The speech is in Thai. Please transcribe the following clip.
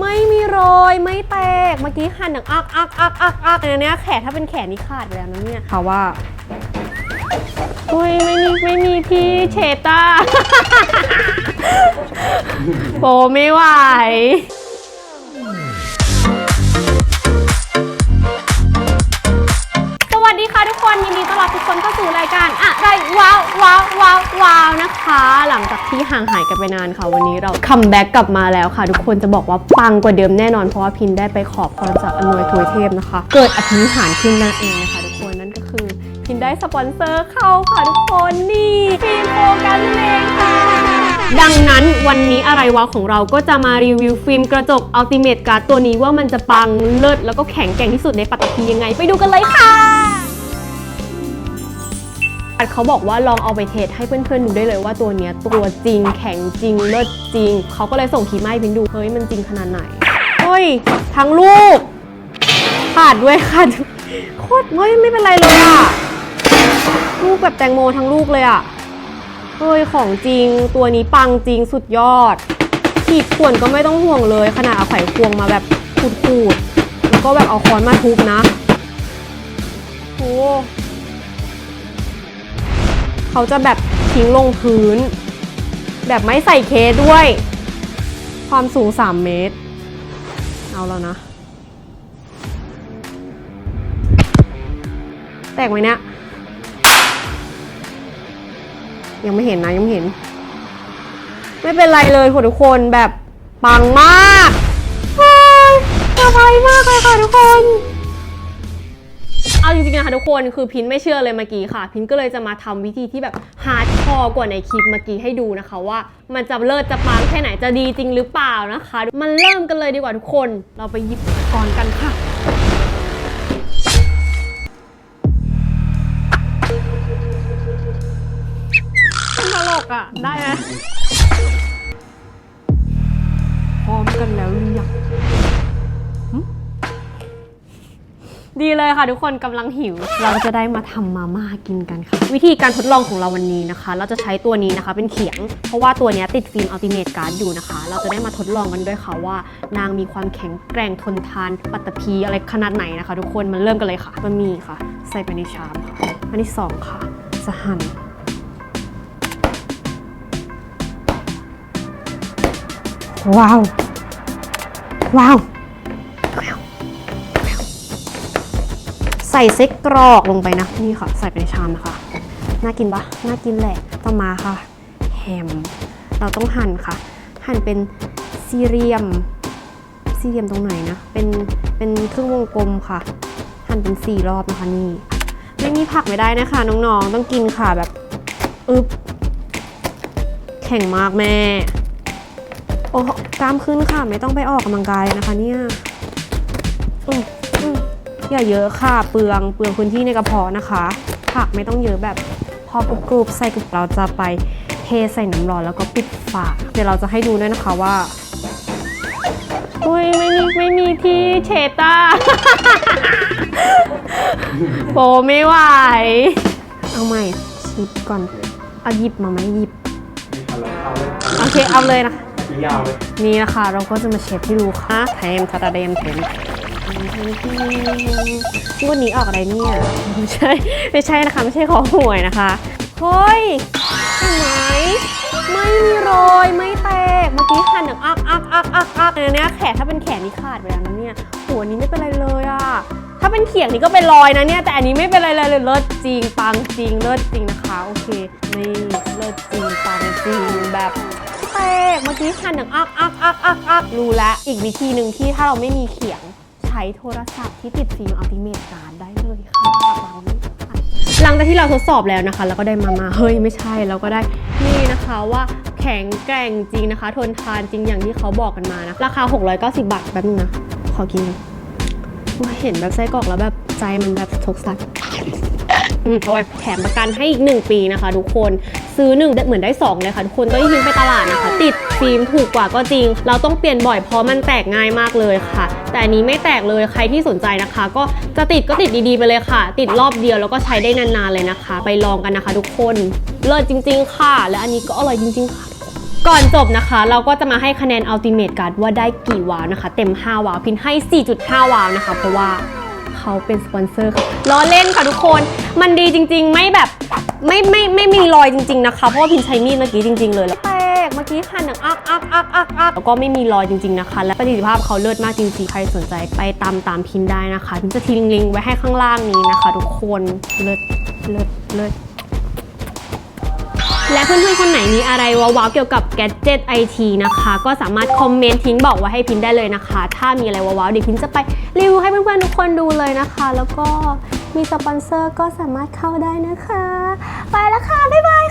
ไม่มีรอยไม่แตก เมื่อกี้หั่นหนังอักอักอักอักอักอันเนี้ยแขนถ้าเป็นแขนนี่ขาดไปแล้วนะเนี่ยเขาว่าอุ้ยไม่มีไม่มีที่เชต้าโปไม่ไหว ทุกคนยินดีต้อนรับทุกคนเข้าสู่รายการอะไรว้าวว้าวว้าวว้าวนะคะ หลังจากที่ห่างหายกันไปนานค่ะ วันนี้เราคัมแบ็กกลับมาแล้วค่ะ ทุกคนจะบอกว่าปังกว่าเดิมแน่นอนเพราะว่าพินได้ไปขอบพรจากอนวยทวยเทพนะคะ เกิดอภินิหารขึ้นนั่นเองนะคะ ทุกคนนั่นก็คือ พินได้สปอนเซอร์เข้าค่ะทุกคนนี่ฟิล์มโฟกันเองค่ะดังนั้นวันนี้อะไรวะของเราก็จะมารีวิวฟิล์มกระจกอัลติเม e การ์ดตัวนี้ว่ามันจะปังเลิศแล้วก็แข็งแกร่งที่สุดในปัตตภียังไง ไปดูกันเลยค่ะ เขาบอกว่าลองเอาไปเทสให้เพื่อนๆดูได้เลยว่าตัวเนี้ยตัวจริงแข็งจริงเลิศจริง เขาก็เลยส่งคลิปมาให้พินดู เฮ้ยมันจริงขนาดไหนเฮ้ยทั้งลูกขาดด้วยค่ะโคตรเฮ้ยไม่เป็นไรเลยอะลูกแบบแตงโมทั้งลูกเลยอะเฮ้ยของจริงตัวนี้ปังจริงสุดยอด ขีดข่วนก็ไม่ต้องห่วงเลยขนาดเอาไขควงมาแบบขูดๆแล้วก็แบบเอาค้อนมาทุบนะโอ้ เขาจะแบบทิ้งลงพื้น แบบไม่ใส่เคสด้วย ความสูง 3 เมตร เอาแล้วนะ แตกไหมเนี่ย ยังไม่เห็นนะ ยังไม่เห็น ไม่เป็นไรเลยค่ะทุกคนแบบปังมากสบายมากเลยค่ะทุกคน เอาจริงๆนะคะทุกคนคือพินไม่เชื่อเลยเมื่อกี้ค่ะ พินก็เลยจะมาทำวิธีที่แบบฮาร์ดคอร์กว่าในคลิปเมื่อกี้ให้ดูนะคะว่า มันจะเลิศจะปังแค่ไหนจะดีจริงหรือเปล่านะคะ มันเริ่มกันเลยดีกว่าทุกคน เราไปหยิบอุปกรณ์กันค่ะตลกอะ ได้ไหมพร้อมกันแล้วหรือยัง ดีเลยค่ะทุกคนกำลังหิว เราจะได้มาทำมาม่ากินกันค่ะ วิธีการทดลองของเราวันนี้นะคะ เราจะใช้ตัวนี้นะคะเป็นเขียง เพราะว่าตัวนี้ติดฟิล์มอัลติเม e การ์ดอยู่นะคะ เราจะได้มาทดลองกันด้วยค่ะว่า นางมีความแข็งแกร่งทนทานปัตตภีอะไรขนาดไหนนะคะ ทุกคนมันเริ่มกันเลยค่ะบะหมี่ค่ะ ใส่ไปในชามค่ะอันที่สองค่ะจะหั่นว้าว ว้าว ใส่เซ็กกรอกลงไปนะ นี่ค่ะ ใส่ไปในชามนะคะ น่ากินปะน่ากินแหละ ต่อมาค่ะแฮม เราต้องหั่นค่ะ หั่นเป็นสี่เหลี่ยม สี่เหลี่ยมตรงไหนนะ เป็น เป็นครึ่งวงกลมค่ะ หั่นเป็นสี่รอบนะคะนี่ ไม่มีผักไม่ได้นะคะน้องๆ ต้องกินค่ะแบบอึบแข็งมากแม่ โอ้กล้ามขึ้นค่ะ ไม่ต้องไปออกกำลังกายนะคะเนี่ยอือ อย่าเยอะค่ะเปลืองเปลืองพื้นที่ในกระเพาะนะคะ ผักไม่ต้องเยอะแบบพอกรุบกรุบใส่กรุบเราจะไปเทใส่น้ำร้อนแล้วก็ปิดฝาเดี๋ยวเราจะให้ดูด้วยนะคะว่าอุ้ยไม่มีไม่มีที่เชต้าโปไม่ไหว เอาใหม่ชิปก่อน เอาหยิบมาไหมหยิบเอาเลยเอาเลยโอเคเอาเลยนะคะชี้ยาวเลย นี่นะคะเราก็จะมาเช็ดให้ดูค่ะแทมคาตาเดมเทม งวดนี้ออกอะไรเนี่ย ไม่ใช่ ไม่ใช่นะคะ ไม่ใช่ของหวยนะคะ เฮ้ยเห็นไหมไม่มีรอยไม่แตก เมื่อกี้หั่นหนังอักอักอักอักอักอันเนี้ยแขนถ้าเป็นแขนนี่ขาดไปแล้วนะเนี่ยหัวนี้ไม่เป็นไรเลยอะถ้าเป็นเขียงนี่ก็เป็นรอยนะเนี่ย แต่อันนี้ไม่เป็นไรเลยเลิศจริง ปังจริง เลิศจริงนะคะ โอเค นี่เลิศจริง ปังจริงแบบแตก เมื่อกี้หั่นหนังอักอักอักอักอักรู้แล้ว อีกวิธีหนึ่งที่ถ้าเราไม่มีเขียง ช้โทรศัพท์ที่ติดฟิล์มอัลติเมทการ์ดได้เลยค่ะหลังจากที่เราทดสอบแล้วนะคะแล้วก็ได้มามาเฮ้ยไม่ใช่เราก็ได้นี่นะคะว่าแข็งแกร่งจริงนะคะ ทนทานจริงอย่างที่เขาบอกกันมานะ ราคา 690 บาทแป๊บนึงนะ ขอกินว่าเห็นแบบไส้กรอกแล้วแบบใจมันแบบทกสัตว์ มเอาไว้แถมประกันให้อีก 1 ปีนะคะ ทุกคนซื้อ1เหมือนได้ 2 เลยค่ะ ทุกคนก็ยิ่งไปตลาดนะคะ ติดฟิล์มถูกกว่าก็จริง เราต้องเปลี่ยนบ่อยเพราะมันแตกง่ายมากเลยค่ะ แต่อันนี้ไม่แตกเลยใครที่สนใจนะคะ ก็จะติดก็ติดดีๆไปเลยค่ะ ติดรอบเดียวแล้วก็ใช้ได้นานๆเลยนะคะ ไปลองกันนะคะ ทุกคนเลิศจริง ๆ ค่ะ และอันนี้ก็อร่อยจริง ๆ ค่ะก่อนจบนะคะ เราก็จะมาให้คะแนน Ultimate Card ว่าได้กี่วาวนะคะ เต็ม 5 วาวพินให้ 4.5 วาวนะคะ เพราะว่า เขาเป็นสปอนเซอร์ค่ะล้อเล่นค่ะทุกคน มันดีจริง ๆ ไม่แบบไม่ไม่ไม่มีรอยจริง ๆ นะคะ เพราะว่าพินใช้มีดเมื่อกี้จริง ๆ เลยแล้วแตกเมื่อกี้หั่นอย่างอักอักอักอักอักแล้วก็ไม่มีรอยจริง ๆ นะคะ และประสิทธิภาพเขาเลิศมากจริงๆ ใครสนใจไปตามตามพินได้นะคะพินจะทิ้งลิงก์ไว้ให้ข้างล่างนี้นะคะ ทุกคนเลิศเลิศเลิศ และเพื่อนๆคนไหนมีอะไรว้าวๆเกี่ยวกับ Gadget IT นะคะ ก็สามารถคอมเมนต์ทิ้งบอกไว้ให้พินได้เลยนะคะ ถ้ามีอะไรว้าวๆเดี๋ยวพินจะไปรีวิวให้เพื่อนๆทุกคนดูเลยนะคะ แล้วก็มีสปอนเซอร์ก็สามารถเข้าได้นะคะ ไปแล้วค่ะบ๊ายบาย